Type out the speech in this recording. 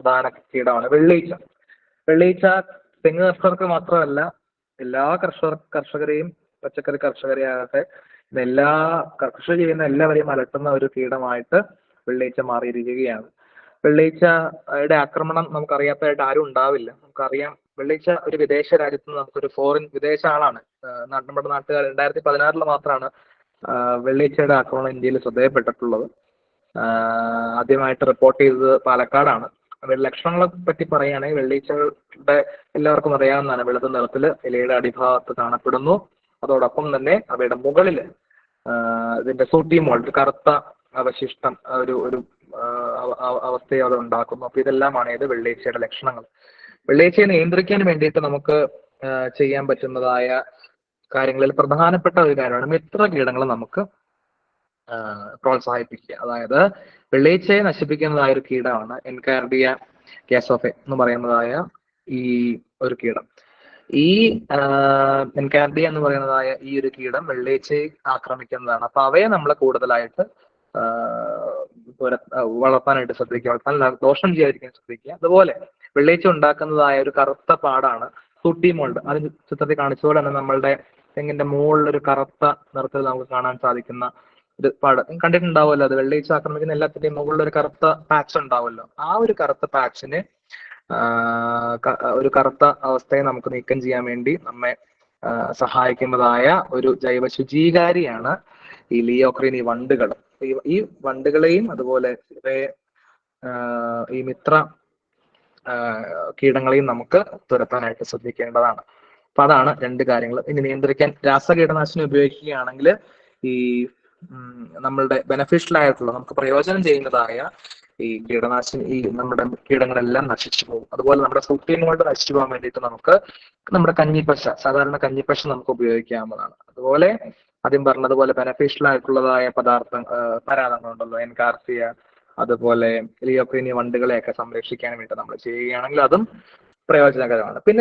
പ്രധാന കീടമാണ് വെള്ളീച്ച. വെള്ളീച്ച തെങ്ങ് കർഷകർക്ക് മാത്രമല്ല എല്ലാ കർഷകർ കർഷകരെയും പച്ചക്കറി കർഷകരെ ആകട്ടെ എല്ലാ കൃഷി ചെയ്യുന്ന എല്ലാവരെയും അലട്ടുന്ന ഒരു കീടമായിട്ട് വെള്ളീച്ച മാറിയിരിക്കുകയാണ്. വെള്ളീച്ചയുടെ ആക്രമണം നമുക്കറിയാത്തതായിട്ട് ആരും ഉണ്ടാവില്ല. നമുക്കറിയാം വെള്ളീച്ച ഒരു വിദേശ രാജ്യത്ത് നിന്ന് നമുക്കൊരു ഫോറിൻ വിദേശ ആളാണ്. നമ്മുടെ നാട്ടുകാർ രണ്ടായിരത്തി പതിനാറിൽ മാത്രമാണ് വെള്ളീച്ചയുടെ ആക്രമണം ഇന്ത്യയിൽ ശ്രദ്ധയപ്പെട്ടിട്ടുള്ളത് ആദ്യമായിട്ട് റിപ്പോർട്ട് ചെയ്തത് പാലക്കാടാണ്. ലക്ഷണങ്ങളെ പറ്റി പറയുകയാണെങ്കിൽ വെള്ളീച്ചകളുടെ എല്ലാവർക്കും അറിയാവുന്നതാണ്. വെളുത്ത നിറത്തിൽ ഇലയുടെ അടിഭാഗത്ത് കാണപ്പെടുന്നു. അതോടൊപ്പം തന്നെ അവയുടെ മുകളിൽ ഇതിന്റെ സൂട്ടിയും മോൾഡ് കറുത്ത അവശിഷ്ടം ഒരു ഒരു അവസ്ഥയെ അത് ഉണ്ടാക്കുന്നു. അപ്പൊ ഇതെല്ലാമാണ് ഇത് വെള്ളീച്ചയുടെ ലക്ഷണങ്ങൾ. വെള്ളീച്ചയെ നിയന്ത്രിക്കാൻ വേണ്ടിയിട്ട് നമുക്ക് ചെയ്യാൻ പറ്റുന്നതായ കാര്യങ്ങളിൽ പ്രധാനപ്പെട്ട ഒരു കാര്യമാണ്. മിത്ര കീടങ്ങൾ നമുക്ക് പ്രോത്സാഹിപ്പിക്കുക. അതായത് വെള്ളീച്ചയെ നശിപ്പിക്കുന്നതായ ഒരു കീടമാണ് എൻകാർഡിയ ഗ്യാസോഫെ എന്ന് പറയുന്നതായ ഈ ഒരു കീടം. ഈ എൻകാർഡിയ എന്ന് പറയുന്നതായ ഈ ഒരു കീടം വെള്ളീച്ചയെ ആക്രമിക്കുന്നതാണ്. അപ്പൊ അവയെ നമ്മൾ കൂടുതലായിട്ട് വളർത്താനായിട്ട് ശ്രദ്ധിക്കുക. വളർത്താൻ ദോഷം ചെയ്യാതിരിക്കാൻ ശ്രദ്ധിക്കുക. അതുപോലെ വെള്ളീച്ച ഉണ്ടാക്കുന്നതായ ഒരു കറുത്ത പാടാണ് സൂട്ടി മോൾഡ്. അത് ചിത്രത്തിൽ കാണിച്ചതുപോലെ തന്നെ നമ്മളുടെ തെങ്ങിന്റെ മുകളിൽ ഒരു കറുത്ത നിറത്തിൽ നമുക്ക് കാണാൻ സാധിക്കുന്ന ഒരു പാട് കണ്ടിട്ടുണ്ടാവുമല്ലോ അത് വെള്ളയിച്ച് ആക്രമിക്കുന്ന എല്ലാത്തിന്റെയും മുകളിൽ ഒരു കറുത്ത പാച്ച് ഉണ്ടാവുമല്ലോ. ആ ഒരു കറുത്ത പാച്ചിന് ഒരു കറുത്ത അവസ്ഥയെ നമുക്ക് നീക്കം ചെയ്യാൻ വേണ്ടി നമ്മെ സഹായിക്കുന്നതായ ഒരു ജൈവ ശുചീകാരിയാണ് ഈ ലിയോക്രീൻ ഈ വണ്ടുകൾ. ഈ വണ്ടുകളെയും അതുപോലെ ഇവയെ ഈ മിത്ര കീടങ്ങളെയും നമുക്ക് തുരത്താനായിട്ട് ശ്രദ്ധിക്കേണ്ടതാണ്. അപ്പൊ അതാണ് രണ്ട് കാര്യങ്ങൾ. ഇനി നിയന്ത്രിക്കാൻ രാസ കീടനാശിനി ഉപയോഗിക്കുകയാണെങ്കിൽ ഈ നമ്മളുടെ ബെനഫിഷ്യൽ ആയിട്ടുള്ള നമുക്ക് പ്രയോജനം ചെയ്യുന്നതായ ഈ കീടനാശിനി ഈ നമ്മുടെ കീടങ്ങളെല്ലാം നശിച്ചു പോകും. അതുപോലെ നമ്മുടെ കൊണ്ട് നശിച്ചു പോകാൻ വേണ്ടിയിട്ട് നമുക്ക് നമ്മുടെ കഞ്ഞിപ്പശ സാധാരണ കഞ്ഞിപ്പശ നമുക്ക് ഉപയോഗിക്കാവുന്നതാണ്. അതുപോലെ ആദ്യം പറഞ്ഞതുപോലെ ബെനഫിഷ്യൽ ആയിട്ടുള്ളതായ പദാർത്ഥം പരാതങ്ങളുണ്ടല്ലോ എൻകാർസിയ അതുപോലെ ലിയോക്രീനി വണ്ടുകളെയൊക്കെ സംരക്ഷിക്കാൻ വേണ്ടി നമ്മൾ ചെയ്യുകയാണെങ്കിൽ അതും പ്രയോജനകരമാണ്. പിന്നെ